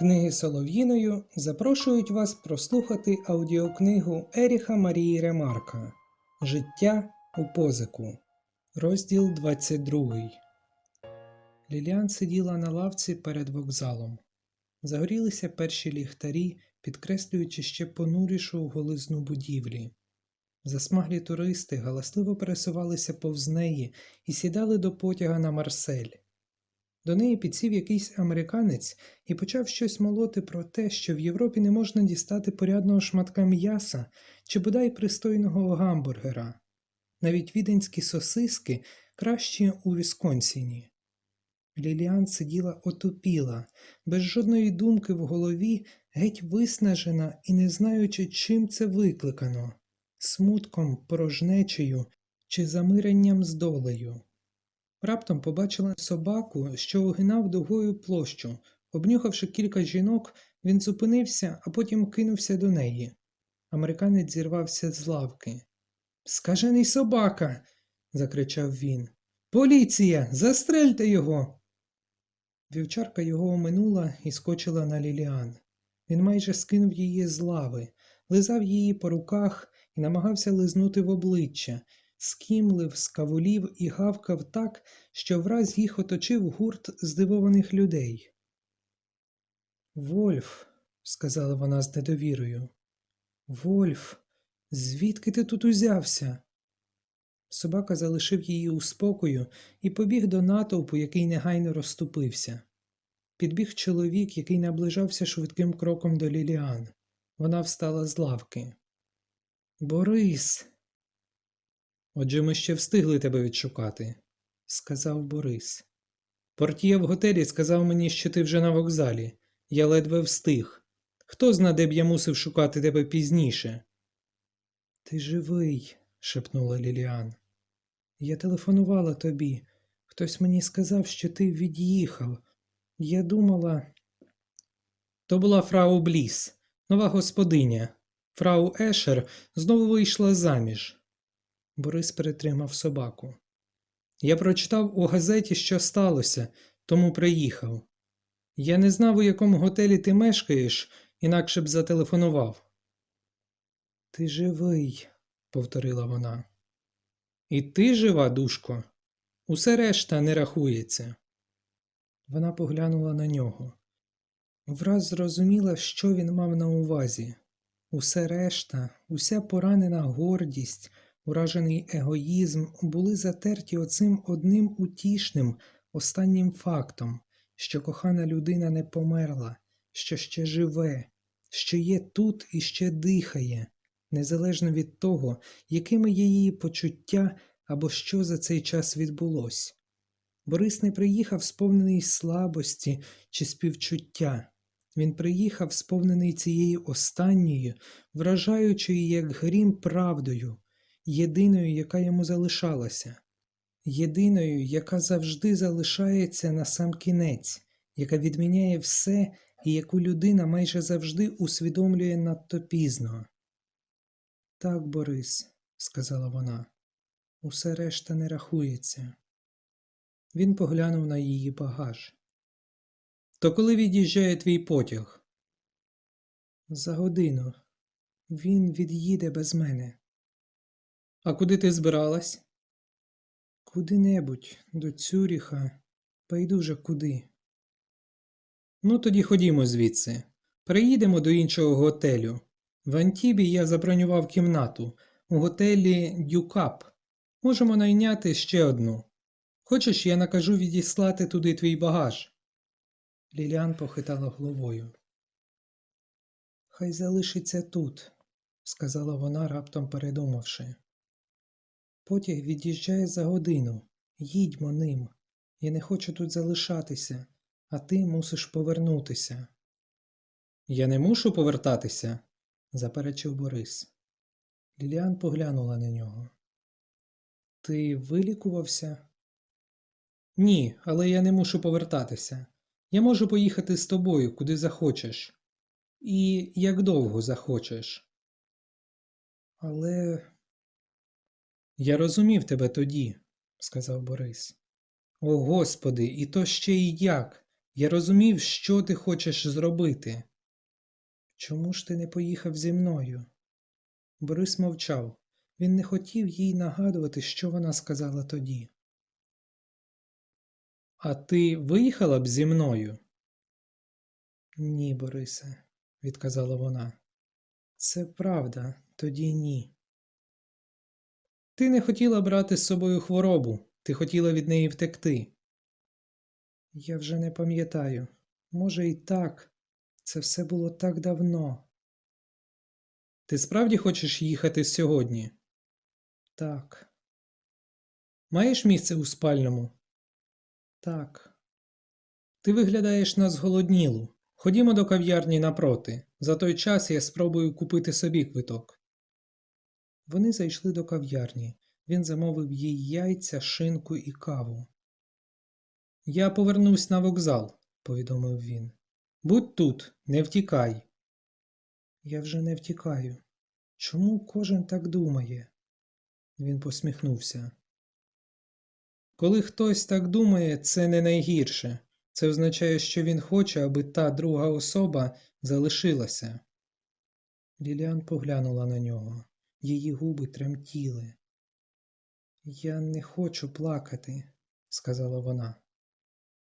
Книги Солов'їною запрошують вас прослухати аудіокнигу Еріха Марії Ремарка Життя у позику. Розділ 22. Ліліан сиділа на лавці перед вокзалом. Загорілися перші ліхтарі, підкреслюючи ще понурішу голизну будівлі. Засмаглі туристи галасливо пересувалися повз неї і сідали до потяга на Марсель. До неї підсів якийсь американець і почав щось молоти про те, що в Європі не можна дістати порядного шматка м'яса чи бодай пристойного гамбургера. Навіть віденські сосиски кращі у Вісконсіні. Ліліан сиділа отупіла, без жодної думки в голові, геть виснажена і не знаючи, чим це викликано смутком, порожнечею чи замиренням з долею. Раптом побачила собаку, що огинав дугою площу. Обнюхавши кілька жінок, він зупинився, а потім кинувся до неї. Американець зірвався з лавки. Скажений собака. закричав він. Поліція! Застрельте його. Вівчарка його оминула і скочила на Ліліан. Він майже скинув її з лави, лизав її по руках і намагався лизнути в обличчя, скімлив, скавулів і гавкав так, що враз їх оточив гурт здивованих людей. Вольф, сказала вона з недовірою. Вольф, звідки ти тут узявся? Собака залишив її у спокою і побіг до натовпу, який негайно розступився. Підбіг чоловік, який наближався швидким кроком до Ліліан. Вона встала з лавки. Борис. Отже, ми ще встигли тебе відшукати, сказав Борис. Портіє в готелі сказав мені, що ти вже на вокзалі. Я ледве встиг. Хто зна, де б я мусив шукати тебе пізніше? Ти живий, шепнула Ліліан. Я телефонувала тобі. Хтось мені сказав, що ти від'їхав. Я думала. То була фрау Бліс, нова господиня. Фрау Ешер знову вийшла заміж. Борис перетримав собаку. Я прочитав у газеті, що сталося, тому приїхав. Я не знав, у якому готелі ти мешкаєш, інакше б зателефонував. Ти живий, повторила вона. І ти жива, душко? Усе решта не рахується. Вона поглянула на нього. Враз зрозуміла, що він мав на увазі. Усе решта, уся поранена гордість, уражений егоїзм були затерті оцим одним утішним, останнім фактом, що кохана людина не померла, що ще живе, що є тут і ще дихає, незалежно від того, якими є її почуття або що за цей час відбулось. Борис не приїхав сповнений слабості чи співчуття. Він приїхав сповнений цією останньою, вражаючою, як грім правдою, єдиною, яка йому залишалася, єдиною, яка завжди залишається на сам кінець, яка відміняє все і яку людина майже завжди усвідомлює надто пізно. Так, Борис, сказала вона, усе решта не рахується. Він поглянув на її багаж. То коли від'їжджає твій потяг? За годину. Він від'їде без мене. А куди ти збиралась? Куди-небудь, до Цюріха, байдуже куди. Ну, тоді ходімо звідси. Приїдемо до іншого готелю. В Антібі я забронював кімнату у готелі Дюкап. Можемо найняти ще одну. Хочеш, я накажу відіслати туди твій багаж. Ліліан похитала головою. Хай залишиться тут, сказала вона, раптом передумавши. Потяг від'їжджає за годину. Їдьмо ним. Я не хочу тут залишатися, а ти мусиш повернутися. Я не мушу повертатися, заперечив Борис. Ліліан поглянула на нього. Ти вилікувався? Ні, але я не мушу повертатися. Я можу поїхати з тобою, куди захочеш. І як довго захочеш. Але я розумів тебе тоді, сказав Борис. О Господи, і то ще й як. Я розумів, що ти хочеш зробити. Чому ж ти не поїхав зі мною? Борис мовчав. Він не хотів їй нагадувати, що вона сказала тоді. А ти виїхала б зі мною? Ні, Борисе, відказала вона. Це правда, тоді ні. Ти не хотіла брати з собою хворобу, ти хотіла від неї втекти. Я вже не пам'ятаю. Може, і так. Це все було так давно. Ти справді хочеш їхати сьогодні? Так. Маєш місце у спальному? Так. Ти виглядаєш на зголоднілу. Ходімо до кав'ярні напроти. За той час я спробую купити собі квиток. Вони зайшли до кав'ярні. Він замовив їй яйця, шинку і каву. Я повернусь на вокзал, повідомив він. Будь тут, не втікай. Я вже не втікаю. Чому кожен так думає? Він посміхнувся. Коли хтось так думає, це не найгірше. Це означає, що він хоче, аби та друга особа залишилася. Ліліан поглянула на нього. Її губи тремтіли. Я не хочу плакати, сказала вона.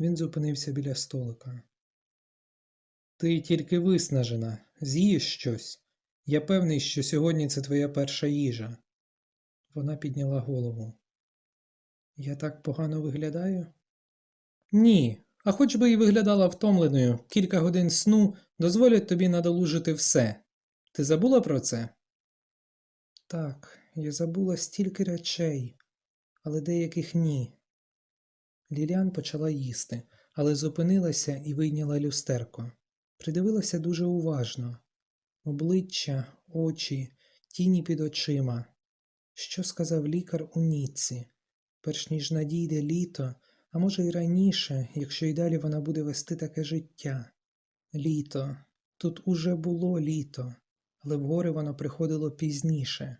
Він зупинився біля столика. Ти тільки виснажена, з'їж щось. Я певний, що сьогодні це твоя перша їжа. Вона підняла голову. Я так погано виглядаю? Ні, а хоч би і виглядала втомленою, кілька годин сну дозволять тобі надолужити все. Ти забула про це? Так, я забула стільки речей, але деяких ні. Ліліан почала їсти, але зупинилася і вийняла люстерко. Придивилася дуже уважно. Обличчя, очі, тіні під очима. Що сказав лікар у Ніцці? Перш ніж надійде літо, а може й раніше, якщо й далі вона буде вести таке життя. Літо. Тут уже було літо, але в гори воно приходило пізніше.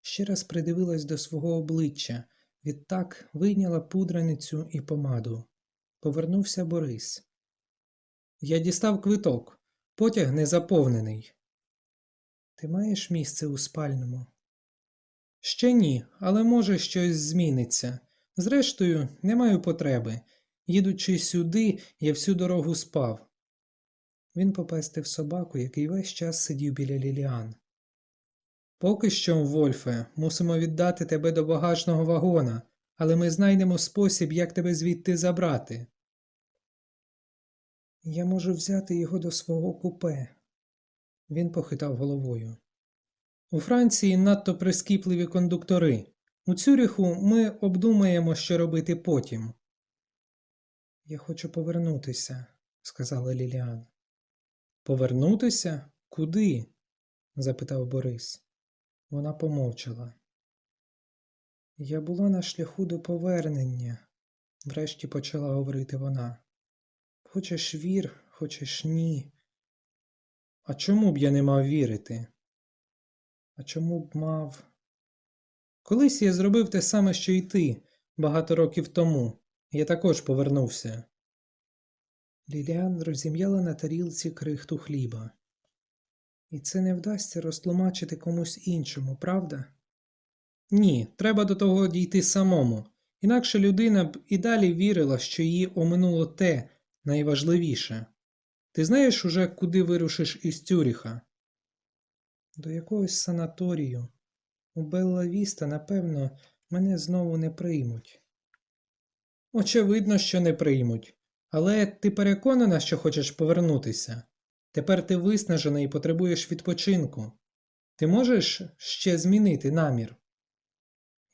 Ще раз придивилась до свого обличчя, відтак вийняла пудреницю і помаду. Повернувся Борис. Я дістав квиток. Потяг не заповнений. Ти маєш місце у спальному? Ще ні, але може щось зміниться. Зрештою, не маю потреби. Їдучи сюди, я всю дорогу спав. Він попестив собаку, який весь час сидів біля Ліліан. Поки що, Вольфе, мусимо віддати тебе до багажного вагона, але ми знайдемо спосіб, як тебе звідти забрати. Я можу взяти його до свого купе. Він похитав головою. У Франції надто прискіпливі кондуктори. У Цюріху ми обдумаємо, що робити потім. Я хочу повернутися, сказала Ліліан. Повернутися? Куди? запитав Борис. Вона помовчала. Я була на шляху до повернення, врешті почала говорити вона. Хочеш вір, хочеш ні. А чому б я не мав вірити? А чому б мав? Колись я зробив те саме, що й ти, багато років тому. Я також повернувся. Ліліан розім'яла на тарілці крихту хліба. І це не вдасться розтлумачити комусь іншому, правда? Ні, треба до того дійти самому. Інакше людина б і далі вірила, що її оминуло те найважливіше. Ти знаєш уже, куди вирушиш із Цюріха? До якогось санаторію. У Белла Віста, напевно, мене знову не приймуть. Очевидно, що не приймуть. Але ти переконана, що хочеш повернутися. Тепер ти виснажена і потребуєш відпочинку. Ти можеш ще змінити намір?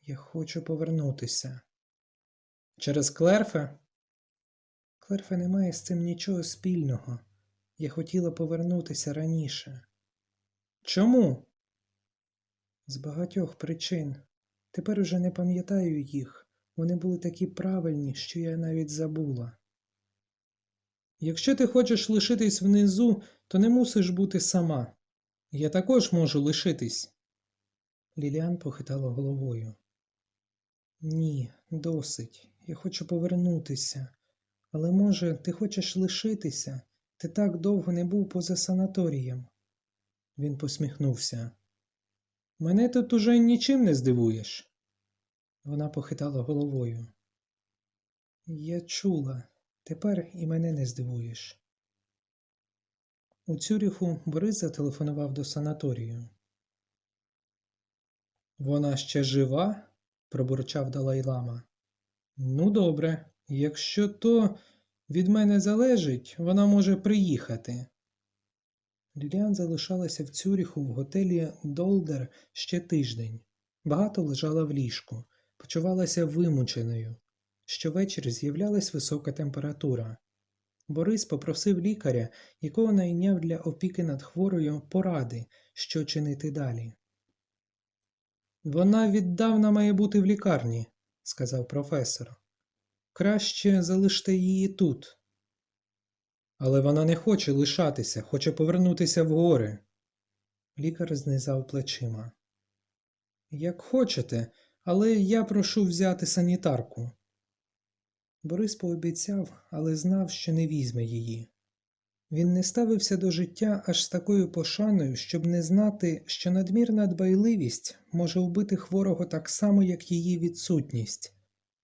Я хочу повернутися. Через Клерфе? Клерфе не має з цим нічого спільного. Я хотіла повернутися раніше. Чому? З багатьох причин. Тепер уже не пам'ятаю їх. Вони були такі правильні, що я навіть забула. Якщо ти хочеш лишитись внизу, то не мусиш бути сама. Я також можу лишитись. Ліліан похитала головою. Ні, досить. Я хочу повернутися. Але, може, ти хочеш лишитися? Ти так довго не був поза санаторієм. Він посміхнувся. Мене тут уже нічим не здивуєш. Вона похитала головою. Я чула, тепер і мене не здивуєш. У Цюріху Борис зателефонував до санаторію. Вона ще жива? пробурчав Далай-лама. Ну, добре, якщо то від мене залежить, вона може приїхати. Ліліан залишалася в Цюріху в готелі Долдер ще тиждень. Багато лежала в ліжку, почувалася вимученою. Щовечір з'являлась висока температура. Борис попросив лікаря, якого найняв для опіки над хворою, поради, що чинити далі. Вона віддавна має бути в лікарні, сказав професор. Краще залиште її тут. Але вона не хоче лишатися, хоче повернутися в гори. Лікар знизав плечима. Як хочете, але я прошу взяти санітарку. Борис пообіцяв, але знав, що не візьме її. Він не ставився до життя аж з такою пошаною, щоб не знати, що надмірна дбайливість може вбити хворого так само, як її відсутність.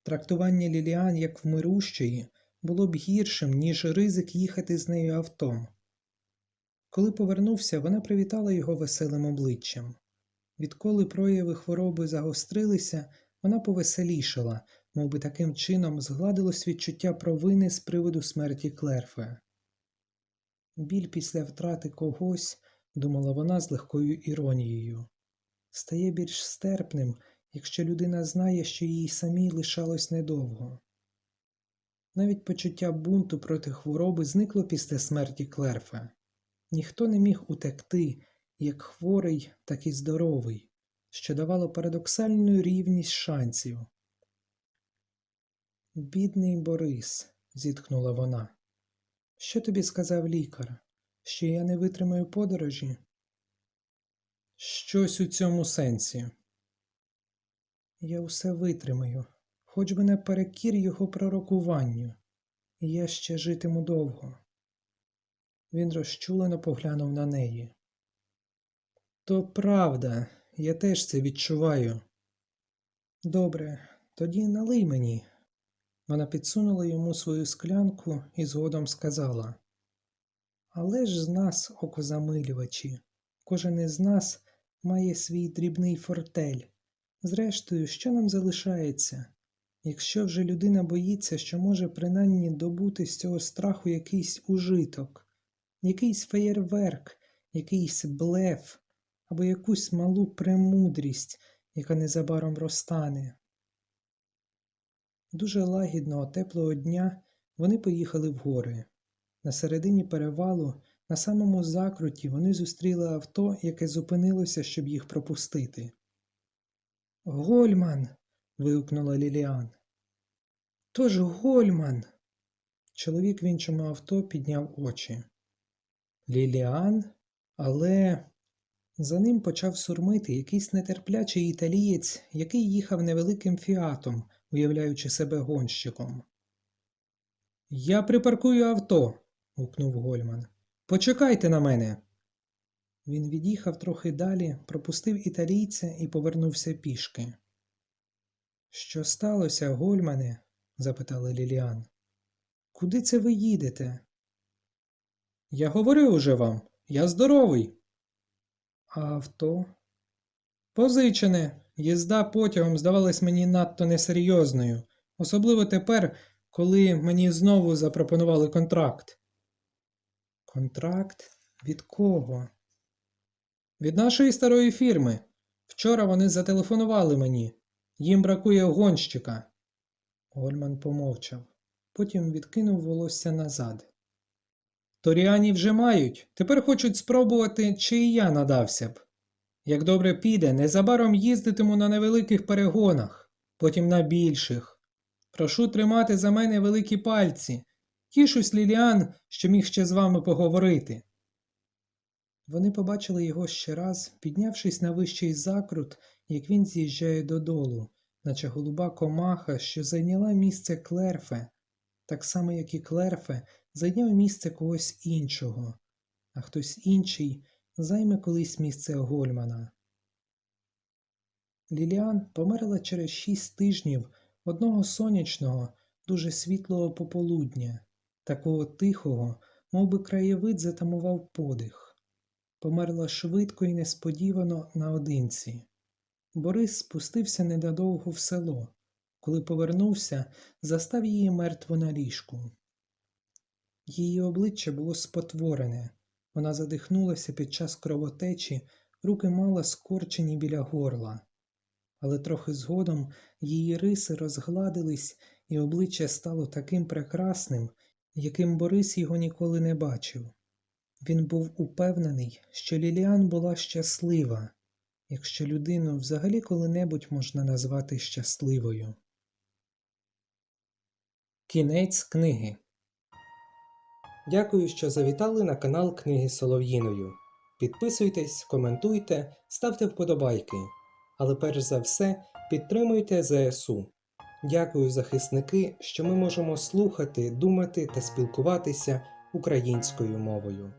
Трактування Ліліан як вмирущої було б гіршим, ніж ризик їхати з нею автом. Коли повернувся, вона привітала його веселим обличчям. Відколи прояви хвороби загострилися, вона повеселішала, мов би таким чином згладилось відчуття провини з приводу смерті Клерфе. Біль після втрати когось, думала вона з легкою іронією, стає більш стерпним, якщо людина знає, що їй самій лишалось недовго. Навіть почуття бунту проти хвороби зникло після смерті Клерфа. Ніхто не міг утекти, як хворий, так і здоровий, що давало парадоксальну рівність шансів. Бідний Борис, зітхнула вона. Що тобі сказав лікар? Що я не витримаю подорожі? Щось у цьому сенсі. Я усе витримаю, хоч би не перекір його пророкуванню, я ще житиму довго. Він розчулено поглянув на неї. То правда, я теж це відчуваю. Добре, тоді налий мені. Вона підсунула йому свою склянку і згодом сказала Але ж з нас, окозамилювачі, кожен із нас має свій дрібний фортель. Зрештою, що нам залишається? Якщо вже людина боїться, що може принаймні добути з цього страху якийсь ужиток, якийсь феєрверк, якийсь блеф або якусь малу премудрість, яка незабаром розтане. Дуже лагідного теплого дня вони поїхали в гори. На середині перевалу, на самому закруті, вони зустріли авто, яке зупинилося, щоб їх пропустити. Гольман. вигукнула Ліліан. Тож Гольман. Чоловік в іншому авто підняв очі. Ліліан, але за ним почав сурмити якийсь нетерплячий італієць, який їхав невеликим фіатом, уявляючи себе гонщиком. Я припаркую авто. гукнув Гольман. Почекайте на мене. Він від'їхав трохи далі, пропустив італійця і повернувся пішки. Що сталося, Гольмане? запитала Ліліан. Куди це ви їдете? Я говорив уже вам, я здоровий. А авто? Позичене. Їзда потягом здавалась мені надто несерйозною, особливо тепер, коли мені знову запропонували контракт. Контракт? Від кого? Від нашої старої фірми. Вчора вони зателефонували мені. Їм бракує гонщика. Гольман помовчав, потім відкинув волосся назад. Торіані вже мають, тепер хочуть спробувати, чи і я надався б. Як добре піде, незабаром їздитиму на невеликих перегонах, потім на більших. Прошу тримати за мене великі пальці. Тішусь, Ліліан, що міг ще з вами поговорити. Вони побачили його ще раз, піднявшись на вищий закрут, як він з'їжджає додолу, наче голуба комаха, що зайняла місце клерфе, так само як і Клерфе, зайняв місце когось іншого, а хтось інший займе колись місце Гольмана. Ліліан померла через шість тижнів одного сонячного, дуже світлого пополудня, такого тихого, мов би краєвид затамував подих. Померла швидко і несподівано наодинці. Борис спустився недовго в село. Коли повернувся, застав її мертво на ліжку. Її обличчя було спотворене, вона задихнулася під час кровотечі, руки мала скорчені біля горла. Але трохи згодом її риси розгладились, і обличчя стало таким прекрасним, яким Борис його ніколи не бачив. Він був упевнений, що Ліліан була щаслива, якщо людину взагалі коли-небудь можна назвати щасливою. Кінець книги. Дякую, що завітали на канал Книги Солов'їною. Підписуйтесь, коментуйте, ставте вподобайки. Але перш за все підтримуйте ЗСУ. Дякую, захисники, що ми можемо слухати, думати та спілкуватися українською мовою.